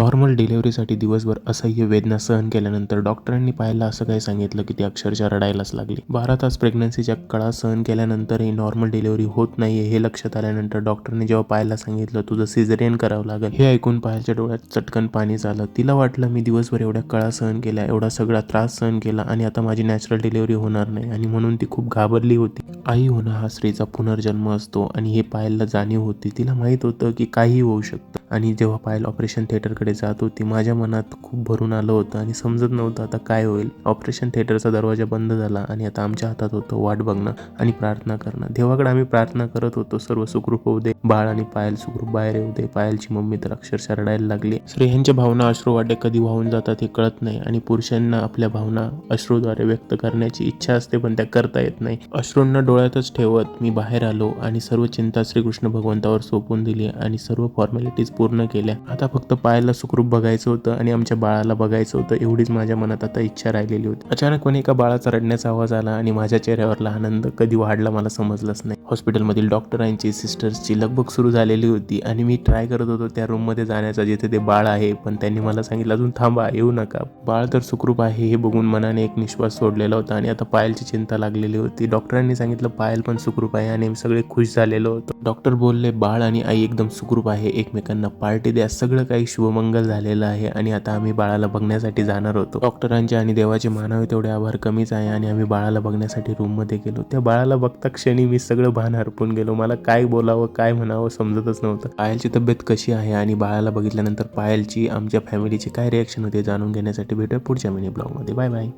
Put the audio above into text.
Normal डिलिव्हरीसाठी दिवसभर असह्य वेदना सहन केल्यानंतर डॉक्टरांनी पाहायला असं काही सांगितलं की ती अक्षरशः रडायलाच लागली. बारा तास प्रेग्नन्सीच्या कळा सहन केल्यानंतरही नॉर्मल डिलिव्हरी होत नाहीये हे लक्षात आल्यानंतर डॉक्टरने जेव्हा पाहायला सांगितलं तुझं सिझरियन करावं लागेल. हे ऐकून पाहायच्या डोळ्यात चटकन पाणी झालं. तिला वाटलं मी दिवसभर एवढ्या कळा सहन केल्या एवढा सगळा त्रास सहन केला आणि आता माझी नॅचरल डिलिव्हरी होणार नाही. आणि म्हणून ती खूप घाबरली होती. आई होणं हा स्त्रीचा पुनर्जन्म असतो आणि हे पायलला जाणीव होती. तिला माहीत होतं की काही होऊ शकतं. आणि जेव्हा पायल ऑपरेशन थिएटरकडे जात होती. माझ्या मनात खूप भरून आलं होतं आणि समजत नव्हतं आता काय होईल. ऑपरेशन थिएटरचा दरवाजा बंद झाला आणि आता आमच्या हातात होतं वाट बघणं आणि प्रार्थना करणं. देवाकडे आम्ही प्रार्थना करत होतो सर्व सुखरूप होऊ दे. बाळ आणि पायल सुखरूप बाहेर येऊ दे. पायलची मम्मी तर अक्षरशः रडायला लागली. स्त्रियांच्या भावना अश्रू वाटे कधी वाहून जातात हे कळत नाही आणि पुरुषांना आपल्या भावना अश्रूद्वारे व्यक्त करण्याची इच्छा असते पण त्या करता येत नाही. अश्रूंना डोळ्यातच ठेवत मी बाहेर आलो आणि सर्व चिंता श्रीकृष्ण भगवंतावर सोपून दिली आणि सर्व फॉर्मॅलिटीज पूर्ण केल्या. आता फक्त पायाला सुखरूप बघायचं होतं आणि आमच्या बाळाला बघायचं होतं एवढीच माझ्या मनात आता इच्छा राहिलेली होती. अचानकपणे एका बाळाचा रडण्याचा आवाज आला आणि माझ्या चेहऱ्यावरला आनंद कधी वाढला मला समजलंच नाही. हॉस्पिटलमधील डॉक्टरांची सिस्टर्सची लगबग सुरू झालेली होती आणि मी ट्राय करत होतो त्या रूममध्ये जाण्याचा जिथे ते बाळ आहे पण त्यांनी मला सांगितलं अजून थांबा येऊ नका. बाळ तर सुखरूप आहे हे बघून मनाने एक निश्वास सोडलेला होता आणि आता पायलची चिंता लागलेली होती. डॉक्टरांनी सांगितलं पायल पण सुखरूप आहे आणि सगळे खुश झालेलो होतो. डॉक्टर बोलले बाळ आणि आई एकदम सुखरूप आहे एकमेकांना पार्टी द्या सगळं काही शुभमंगल झालेलं आहे आणि आता आम्ही बाळाला बघण्यासाठी जाणार होतो. डॉक्टरांचे आणि देवाचे मानावे तेवढे आभार कमीच आहे आणि आम्ही बाळाला बघण्यासाठी रूममध्ये गेलो. त्या बाळाला बघता क्षणी मी सगळं भान हरपून गेलो. मला काय बोलावं काय म्हणावं समजतच नव्हतं. पायलची तब्येत कशी आहे आणि बाळाला बघितल्यानंतर पायलची आमच्या फॅमिलीची काय रिॲक्शन होते जाणून घेण्यासाठी भेटूया पुढच्या मिनी ब्लॉगमध्ये बाय बाय